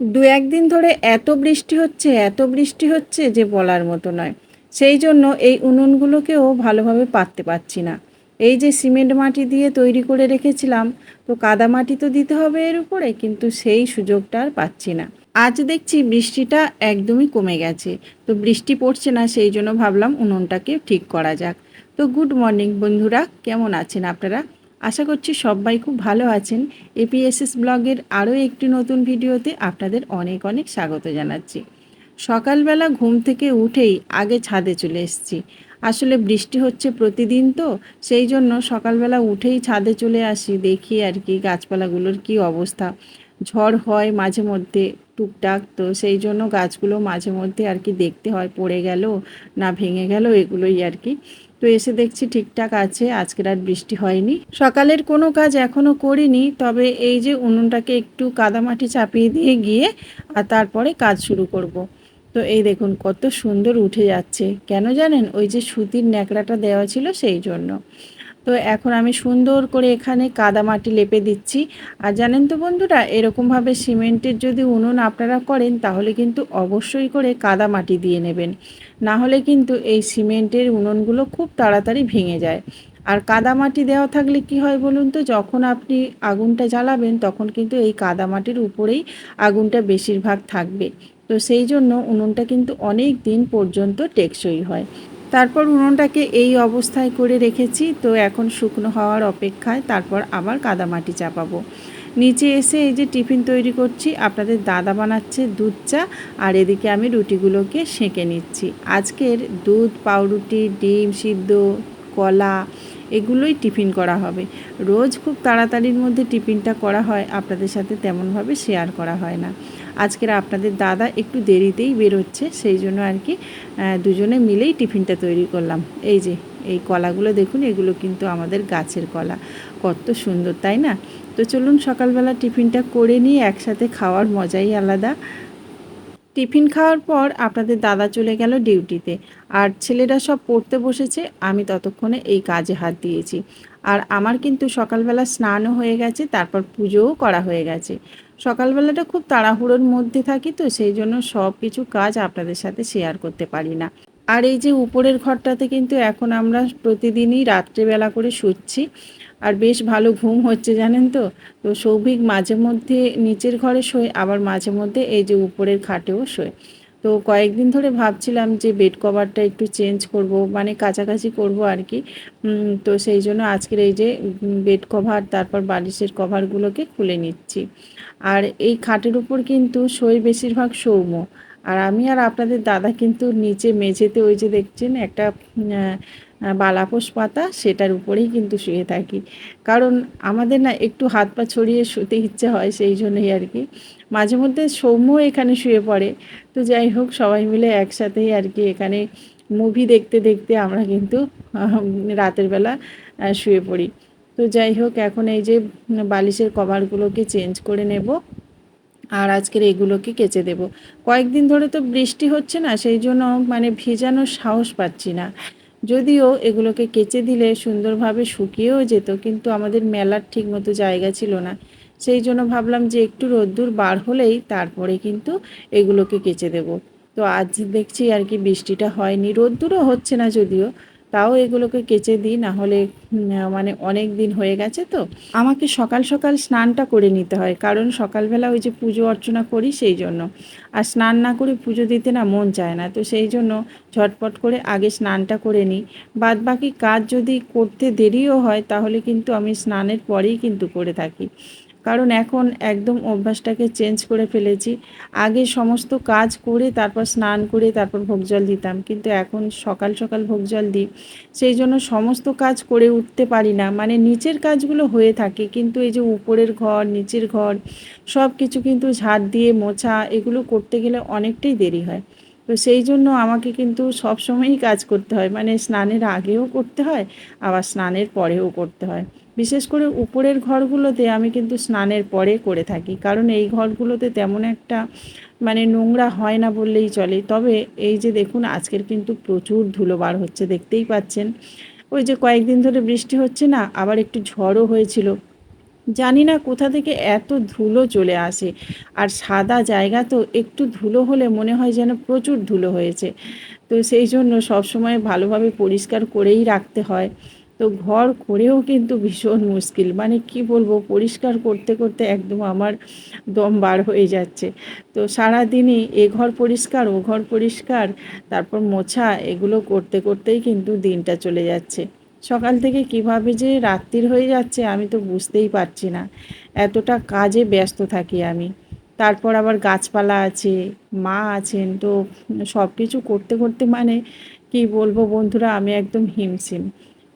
দু একদিন ধরে এত বৃষ্টি হচ্ছে, এত বৃষ্টি হচ্ছে যে বলার মতো নয়। সেই জন্য এই উনুনগুলোকেও ভালোভাবে পাততে পারছি না। এই যে সিমেন্ট মাটি দিয়ে তৈরি করে রেখেছিলাম, তো কাদা মাটি তো দিতে হবে এর উপরে, কিন্তু সেই সুযোগটা আর পাচ্ছি না। আজ দেখছি বৃষ্টিটা একদমই কমে গেছে। তো বৃষ্টি পড়ছে না, সেই জন্য ভাবলাম উনুনটাকে ঠিক করা যাক। তো গুড মর্নিং বন্ধুরা, কেমন আছেন আপনারা? আশা করছি সবাই খুব ভালো আছেন। এপিএসএস ব্লগের আরও একটি নতুন ভিডিওতে আপনাদের অনেক অনেক স্বাগত জানাচ্ছি। সকালবেলা ঘুম থেকে উঠেই আগে ছাদে চলে এসেছি। আসলে বৃষ্টি হচ্ছে প্রতিদিন তো, সেই জন্য সকালবেলা উঠেই ছাদে চলে আসি, দেখি আর কি গাছপালাগুলোর কি অবস্থা। ঝড় হয় মাঝে মধ্যে টুকটাক তো, সেই জন্য গাছগুলো মাঝে মধ্যে আর কি দেখতে হয়, পড়ে গেল না ভেঙে গেল, এগুলোই আর কি। তো এসে দেখছি ঠিকঠাক আছে, আজকের আর বৃষ্টি হয়নি। সকালের কোনো কাজ এখনও করিনি, তবে এই যে উনুনটাকে একটু কাদামাটি চাপিয়ে দিয়ে গিয়ে আর তারপরে কাজ শুরু করব। তো এই দেখুন কত সুন্দর উঠে যাচ্ছে। কেন জানেন? ওই যে সুতির ন্যাকড়াটা দেওয়া ছিল সেই জন্য। তো এখন আমি সুন্দর করে এখানে কাদা মাটি লেপে দিচ্ছি। আর জানেন তো বন্ধুরা, এরকমভাবে সিমেন্টের যদি উনুন আপনারা করেন, তাহলে কিন্তু অবশ্যই করে কাদা মাটি দিয়ে নেবেন। না হলে কিন্তু এই সিমেন্টের উনুনগুলো খুব তাড়াতাড়ি ভেঙে যায়। আর কাদা মাটি দেওয়া থাকলে কি হয় বলুন তো, যখন আপনি আগুনটা জ্বালাবেন তখন কিন্তু এই কাদা মাটির উপরেই আগুনটা বেশিরভাগ থাকবে। তো সেই জন্য উনুনটা কিন্তু অনেক দিন পর্যন্ত টেকসই হয়। তারপর উনুনটাকে এই অবস্থায় করে রেখেছি, তো এখন শুকনো হওয়ার অপেক্ষায় তারপর আবার কাদামাটি চাপাবো। নিচে এসে এই যে টিফিন তৈরি করছি, আপনাদের দাদা বানাচ্ছে দুধ চা, আর এদিকে আমি রুটিগুলোকে সেঁকে নিচ্ছি। আজকের দুধ, পাউরুটি, ডিম সিদ্ধ, কলা, এগুলোই টিফিন করা হবে। রোজ খুব তাড়াতাড়ির মধ্যে টিফিনটা করা হয়, আপনাদের সাথে তেমনভাবে শেয়ার করা হয় না। আজকের আপনাদের দাদা একটু দেরিতেই বেরোচ্ছে, সেই জন্য আর কি দুজনে মিলেই টিফিনটা তৈরি করলাম। এই যে এই কলাগুলো দেখুন, এগুলো কিন্তু আমাদের গাছের কলা। কত সুন্দর, তাই না? তো চলুন সকালবেলা টিফিনটা করে নিয়ে একসাথে খাওয়ার মজাই আলাদা। টিফিন খাওয়ার পর আপনাদের দাদা চলে গেল ডিউটিতে, আর ছেলেরা সব পড়তে বসেছে, আমি ততক্ষণে এই কাজে হাত দিয়েছি। আর আমার কিন্তু সকালবেলা স্নানও হয়ে গেছে, তারপর পুজোও করা হয়ে গেছে। সকালবেলাটা খুব তাড়াহুড়োর মধ্যে থাকি তো, সেই জন্য সব কিছু কাজ আপনাদের সাথে শেয়ার করতে পারি না। আর এই যে উপরের ঘরটাতে কিন্তু এখন আমরা প্রতিদিনই রাত্রেবেলা করে শুচ্ছি। আর বেশ ভালো ঘুম হচ্ছে, জানেন তো? তো সৌভিক মাঝে মধ্যে নিচের ঘরে শোয়, আবার মাঝে মধ্যে এই যে উপরের খাটেও শোয়। তো কয়েকদিন ধরে ভাবছিলাম যে বেড কভারটা একটু চেঞ্জ করব মানে কাছাকাছি করব আর কি। তো সেই জন্য আজকের এই যে বেড কভার তারপর বালিশের কভারগুলোকে খুলে নিচ্ছি। আর এই খাটের উপর কিন্তু শোয় বেশিরভাগ সৌম্য। আর আমি আর আপনাদের দাদা কিন্তু নিচে মেঝেতে ওই যে দেখছেন একটা বালাপোষ পাতা, সেটার উপরেই কিন্তু শুয়ে থাকি। কারণ আমাদের না একটু হাত পা ছড়িয়ে শুতে ইচ্ছে হয় সেই জন্যই আর কি। মাঝে মধ্যে সৌম্য এখানে শুয়ে পড়ে। তো যাই হোক, সবাই মিলে একসাথেই আর কি এখানে মুভি দেখতে দেখতে আমরা কিন্তু রাতের বেলা শুয়ে পড়ি। তো যাই হোক, এখন এই যে বালিশের কভারগুলোকে চেঞ্জ করে নেব। আর আজকের এগুলোকে কেচে দেব। কয়েকদিন ধরে তো বৃষ্টি হচ্ছে না, সেই জন্য মানে ভেজানোর সাহস পাচ্ছি না। যদিও এগুলোকে কেচে দিলে সুন্দরভাবে শুকিয়েও যেত, কিন্তু আমাদের মেলার ঠিক মতো জায়গা ছিল না। সেই জন্য ভাবলাম যে একটু রোদ্দুর বার হলেই তারপরে কিন্তু এগুলোকে কেচে দেব। তো আজ দেখছি আর কি বৃষ্টিটা হয়নি। রোদ্দুরও হচ্ছে না যদিও তাও এগুলোকে কেচে দিই না হলে মানে অনেক দিন হয়ে গেছে তো। আমাকে সকাল সকাল স্নানটা করে নিতে হয়, কারণ সকালবেলা ওই যে পুজো অর্চনা করি সেই জন্য। আর স্নান না করে পুজো দিতে না মন চায় না, তো সেই জন্য ঝটপট করে আগে স্নানটা করে নিই। বাদ বাকি কাজ যদি করতে দেরিও হয়, তাহলে কিন্তু আমি স্নানের পরেই কিন্তু করে থাকি। কারণ এখন একদম অভ্যাসটাকে চেঞ্জ করে ফেলেছি। আগে সমস্ত কাজ করে তারপর স্নান করে তারপর ভোগ জল দিতাম। কিন্তু এখন সকাল সকাল ভোগ জল দিই, সেই জন্য সমস্ত কাজ করে উঠতে পারি না। মানে নিচের কাজগুলো হয়ে থাকে, কিন্তু এই যে উপরের ঘর, নিচের ঘর সব কিছু কিন্তু ঝাড় দিয়ে মোছা, এগুলো করতে গেলে অনেকটাই দেরি হয়। তো সেই জন্য আমাকে কিন্তু সব সময়ই কাজ করতে হয়। মানে স্নানের আগেও করতে হয়, আবার স্নানের পরেও করতে হয়। বিশেষ করে উপরের ঘরগুলোতে আমি কিন্তু স্নানের পরে করে থাকি। কারণ এই ঘরগুলোতে তেমন একটা মানে নোংরা হয় না বললেই চলে। তবে এই যে দেখুন, আজকের কিন্তু প্রচুর ধুলো বার হচ্ছে, দেখতেই পাচ্ছেন। ওই যে কয়েকদিন ধরে বৃষ্টি হচ্ছে না, আবার একটু ঝড়ও হয়েছিল। জানি না কোথা থেকে এত ধুলো চলে আসে। আর সাদা জায়গা তো একটু ধুলো হলে মনে হয় যেন প্রচুর ধুলো হয়েছে। তো সেই জন্য সবসময় ভালোভাবে পরিষ্কার করেই রাখতে হয়। তো ঘর করেও কিন্তু ভীষণ মুশকিল। মানে কি বলব, পরিষ্কার করতে করতে একদম আমার দম বার হয়ে যাচ্ছে। তো সারাদিনই এ ঘর পরিষ্কার, ও ঘর পরিষ্কার, তারপর মোছা, এগুলো করতে করতেই কিন্তু দিনটা চলে যাচ্ছে। সকাল থেকে কীভাবে যে রাত্রির হয়ে যাচ্ছে আমি তো বুঝতেই পারছি না। এতটা কাজে ব্যস্ত থাকি আমি। তারপর আবার গাছপালা আছে, মা আছেন, তো সব কিছু করতে করতে মানে কি বলব বন্ধুরা, আমি একদম হিমশিম।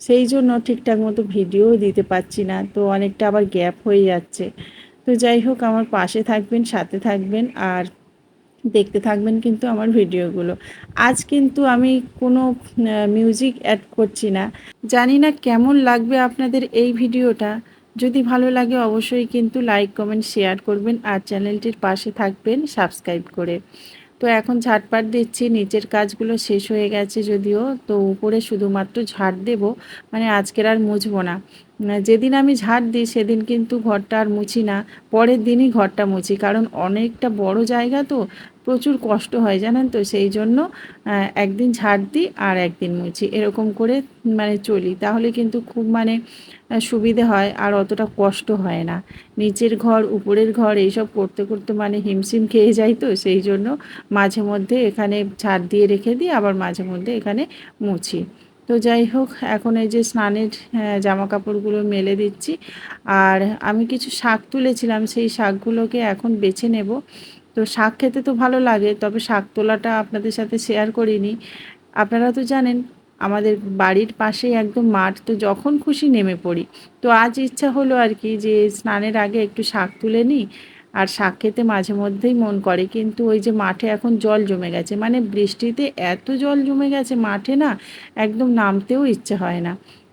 সেই জন্য ঠিকঠাক মতো ভিডিও দিতে পারছি না, তো অনেকটা আবার গ্যাপ হয়ে যাচ্ছে। তো যাই হোক, আমার পাশে থাকবেন, সাথে থাকবেন, আর দেখতে থাকবেন কিন্তু আমার ভিডিওগুলো। আজ কিন্তু আমি কোনো মিউজিক অ্যাড করছি না। জানি না কেমন লাগবে আপনাদের এই ভিডিওটা। যদি ভালো লাগে অবশ্যই কিন্তু লাইক কমেন্ট শেয়ার করবেন আর চ্যানেলটির পাশে থাকবেন সাবস্ক্রাইব করে। তো এখন ঝাড়পাট দিচ্ছি, নিচের কাজগুলো শেষ হয়ে গেছে যদিও, তো উপরে শুধুমাত্র ঝাড় দেব মানে আজকের আর মুছবো না। যেদিন আমি ঝাড় দিই সেদিন কিন্তু ঘরটা আর মুছি না, পরের দিনই ঘরটা মুছি, কারণ অনেকটা বড় জায়গা তো প্রচুর কষ্ট হয় জানেন তো, সেই জন্য একদিন ঝাড় দিই আর একদিন মুছি। এরকম করে মানে চলি। তাহলে কিন্তু খুব মানে সুবিধে হয় আর অতটা কষ্ট হয় না। নিচের ঘর, উপরের ঘর, এইসব করতে করতে মানে হিমশিম খেয়ে যাই তো, সেই জন্য মাঝে মধ্যে এখানে ঝাড় দিয়ে রেখে দিই, আবার মাঝে মধ্যে এখানে মুছি। তো যাই হোক, এখন এই যে স্নানের জামা কাপড়গুলো মেলে দিচ্ছি। আর আমি কিছু শাক তুলেছিলাম, সেই শাকগুলোকে এখন বেছে নেব। তো শাক খেতে তো ভালো লাগে, তবে শাক তোলাটা আপনাদের সাথে শেয়ার করিনি। আপনারা তো জানেন, আমাদের বাড়ির পাশেই একদম মাঠ, তো যখন খুশি নেমে পড়ি। তো আজ ইচ্ছা হলো আর কি যে স্নানের আগে একটু শাক তুলে নিই, আর শাক খেতে মাঝে মধ্যেই মন করে, কিন্তু ওই যে মাঠে এখন জল জমে গেছে মানে বৃষ্টিতে এত জল জমে গেছে মাঠে না, একদম নামতেও ইচ্ছে হয় না।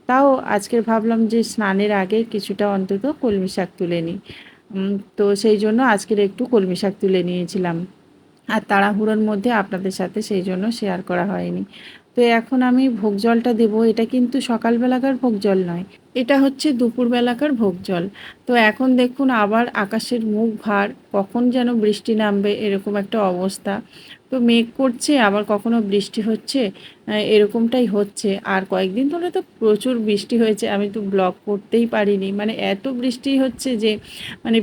তাও আজকের ভাবলাম যে স্নানের আগে কিছুটা অন্তত কলমি শাক তুলে নিই। তো সেই জন্য আজকের একটু কলমি শাক তুলে নিয়েছিলাম। আর তাড়াহুড়োর মধ্যে আপনাদের সাথে সেই জন্য শেয়ার করা হয়নি। তো এখন আমি ভোগ জলটা দেবো। এটা কিন্তু সকালবেলাকার ভোগ জল নয়। এটা হচ্ছে দুপুরবেলাকার ভোগ জল তো এখন দেখুন আবার আকাশের মুখ ভার, কখন যেন বৃষ্টি নামবে এরকম একটা অবস্থা। তো মেঘ করছে, আবার কখনো বৃষ্টি হচ্ছে এরকমটাই হচ্ছে। আর কয়েকদিন ধরে তো প্রচুর বৃষ্টি হয়েছে, আমি তো ব্লগ করতেই পারিনি। মানে এত বৃষ্টি হচ্ছে যে মানে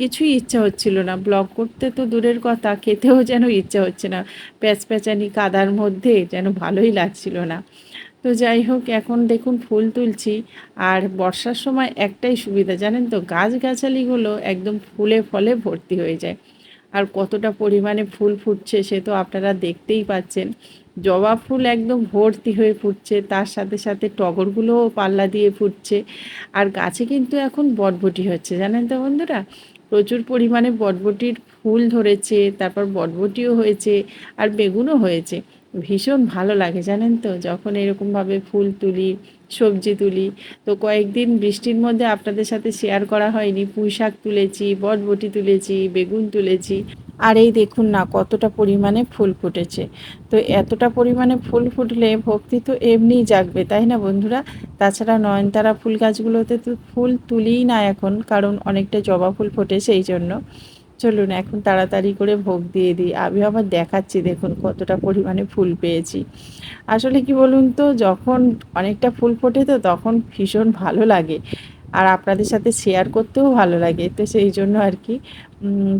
কিছুই ইচ্ছা হচ্ছিল না। ব্লগ করতে তো দূরের কথা, খেতেও যেন ইচ্ছা হচ্ছে না। প্যাচ প্যাচানি কাদার মধ্যে যেন ভালোই লাগছিল না। তো যাই হোক, এখন দেখুন ফুল তুলছি। আর বর্ষার সময় একটাই সুবিধা, জানেন তো, গাছগাছালিগুলো একদম ফুলে ফলে ভর্তি হয়ে যায়। আর কতটা পরিমাণে ফুল ফুটছে সে তো আপনারা দেখতেই পাচ্ছেন। জবা ফুল একদম ভর্তি হয়ে ফুটছে, তার সাথে সাথে টগরগুলোও পাল্লা দিয়ে ফুটছে। আর গাছে কিন্তু এখন বটবটি হচ্ছে, জানেন তো বন্ধুরা? প্রচুর পরিমাণে বটবটির ফুল ধরেছে, তারপর বটবটিও হয়েছে, আর বেগুনও হয়েছে। ভীষণ ভালো লাগে, জানেন তো? যখন এরকমভাবে ফুল তুলি, সবজি তুলি, তো কয়েকদিন বৃষ্টির মধ্যে আপনাদের সাথে শেয়ার করা হয়নি। পুঁই শাক তুলেছি বটবটি তুলেছি, বেগুন তুলেছি। আর এই দেখুন না, কতটা পরিমাণে ফুল ফুটেছে। তো এতটা পরিমাণে ফুল ফুটলে ভক্তি তো এমনিই জাগবে, তাই না বন্ধুরা? তাছাড়া নয়নতারা ফুল গাছগুলোতে তো ফুল তুলিই না এখন, কারণ অনেকটা জবা ফুল ফোটে সেই জন্য। চলুন, এখন তাড়াতাড়ি করে ভোগ দিয়ে দিই। আমি আবার দেখাচ্ছি, দেখুন কতটা পরিমাণে ফুল পেয়েছি। আসলে কি বলুন তো, যখন অনেকটা ফুল ফোটে তো তখন ভীষণ ভালো লাগে। আর আপনাদের সাথে শেয়ার করতেও ভালো লাগে। তো সেই জন্য আর কি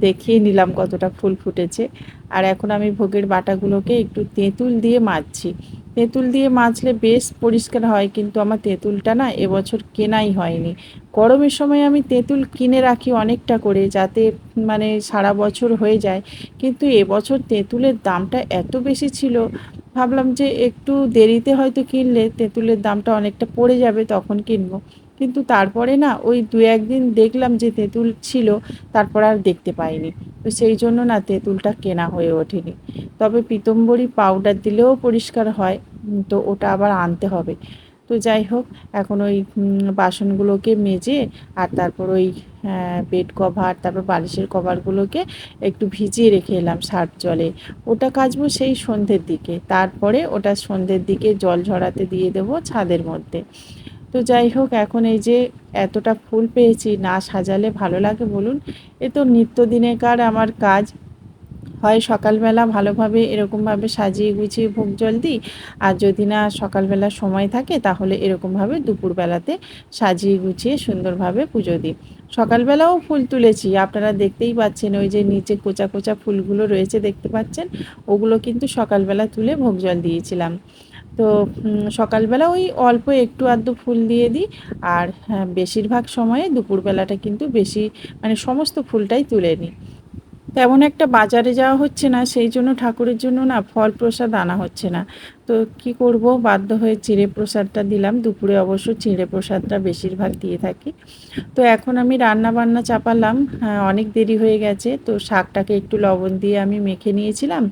দেখিয়ে নিলাম কতটা ফুল ফুটেছে। আর এখন আমি ভোগের বাটাগুলোকে একটু তেঁতুল দিয়ে মাজছি। তেঁতুল দিয়ে মাজলে বেশ পরিষ্কার হয়, কিন্তু আমার তেঁতুলটা না এবছর কেনাই হয়নি। গরমের সময় আমি তেঁতুল কিনে রাখি অনেকটা করে, যাতে মানে সারা বছর হয়ে যায়। কিন্তু এবছর তেঁতুলের দামটা এত বেশি ছিল, ভাবলাম যে একটু দেরিতে হয়তো কিনলে তেঁতুলের দামটা অনেকটা পড়ে যাবে, তখন কিনবো। কিন্তু তারপরে না ওই দু একদিন দেখলাম যে তেঁতুল ছিল, তারপর আর দেখতে পাইনি। তো সেই জন্য না তেঁতুলটা কেনা হয়ে ওঠেনি। তবে পিতম্বরী পাউডার দিলেও পরিষ্কার হয়, তো ওটা আবার আনতে হবে। তো যাই হোক, এখন ওই বাসনগুলোকে মেজে আর তারপর ওই বেড কভার তারপর বালিশের কভারগুলোকে একটু ভিজিয়ে রেখে এলাম সার্ফ জলে। ওটা কাচবো সেই সন্ধ্যের দিকে। তারপরে ওটা সন্ধ্যের দিকে জল ঝরাতে দিয়ে দেবো ছাদের মধ্যে। তো যাই হোক, এখন এই যে এতটা ফুল পেয়েছি, না সাজালে ভালো লাগে বলুন। এ তো নিত্যদিনেকার আমার কাজ। হয় সকালবেলা ভালোভাবে এরকমভাবে সাজিয়ে গুছিয়ে ভোগ জল দিই, আর যদি না সকালবেলা সময় থাকে তাহলে এরকমভাবে দুপুরবেলাতে সাজিয়ে গুছিয়ে সুন্দরভাবে পুজো দিই। সকালবেলাও ফুল তুলেছি, আপনারা দেখতেই পাচ্ছেন ওই যে নিচে কোচা কোচা ফুলগুলো রয়েছে, দেখতে পাচ্ছেন? ওগুলো কিন্তু সকালবেলা তুলে ভোগ জল দিয়েছিলাম। তো সকালবেলা ওই অল্প একটু আধটু ফুল দিয়ে দিই। আর হ্যাঁ, বেশিরভাগ সময়ে দুপুরবেলাটা কিন্তু বেশি মানে সমস্ত ফুলটাই তুলে নিই। তেমন একটা বাজারে যাওয়া হচ্ছে না সেই জন্য ঠাকুরের জন্য না ফল প্রসাদ আনা হচ্ছে না। তো কি করব? বাধ্য হয়ে চিঁড়ে প্রসাদটা দিলাম। দুপুরে অবশ্য চিঁড়ে প্রসাদটা বেশিরভাগ দিয়ে থাকি। তো এখন আমি রান্না বান্না চাপালাম। হ্যাঁ, অনেক দেরি হয়ে গেছে। তো শাকটাকে একটু লবণ দিয়ে আমি মেখে নিয়েছিলাম।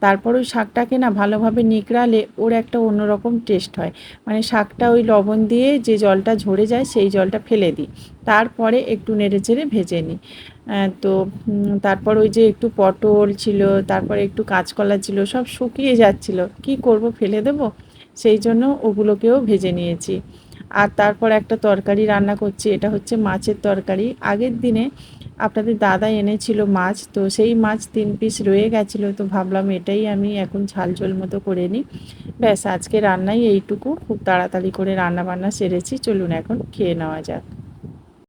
তারপর ওই শাকটাকে না ভালোভাবে নিকড়ালে ওর একটা অন্যরকম টেস্ট হয়। মানে শাকটা ওই লবণ দিয়ে যে জলটা ঝরে যায় সেই জলটা ফেলে দিই। তারপরে একটু নেড়ে চেড়ে ভেজে নিই। তো তারপর ওই যে একটু পটল ছিল তারপরে একটু কাঁচকলা ছিল সব শুকিয়ে যাচ্ছিল। কি করব ফেলে দেব, সেই জন্য ওগুলোকেও ভেজে নিয়েছি। আর তারপর একটা তরকারি রান্না করছি, এটা হচ্ছে মাছের তরকারি। আগের দিনে আপনাদের দাদা এনেছিল মাছ, তো সেই মাছ তিন পিস রয়ে গেছিল, তো ভাবলাম এটাই আমি এখন ঝাল ঝোল মতো করে নিই। ব্যাস, আজকে রান্নাই এইটুকু। খুব তাড়াতাড়ি করে রান্না বান্না সেরেছি। চলুন এখন খেয়ে নেওয়া যাক।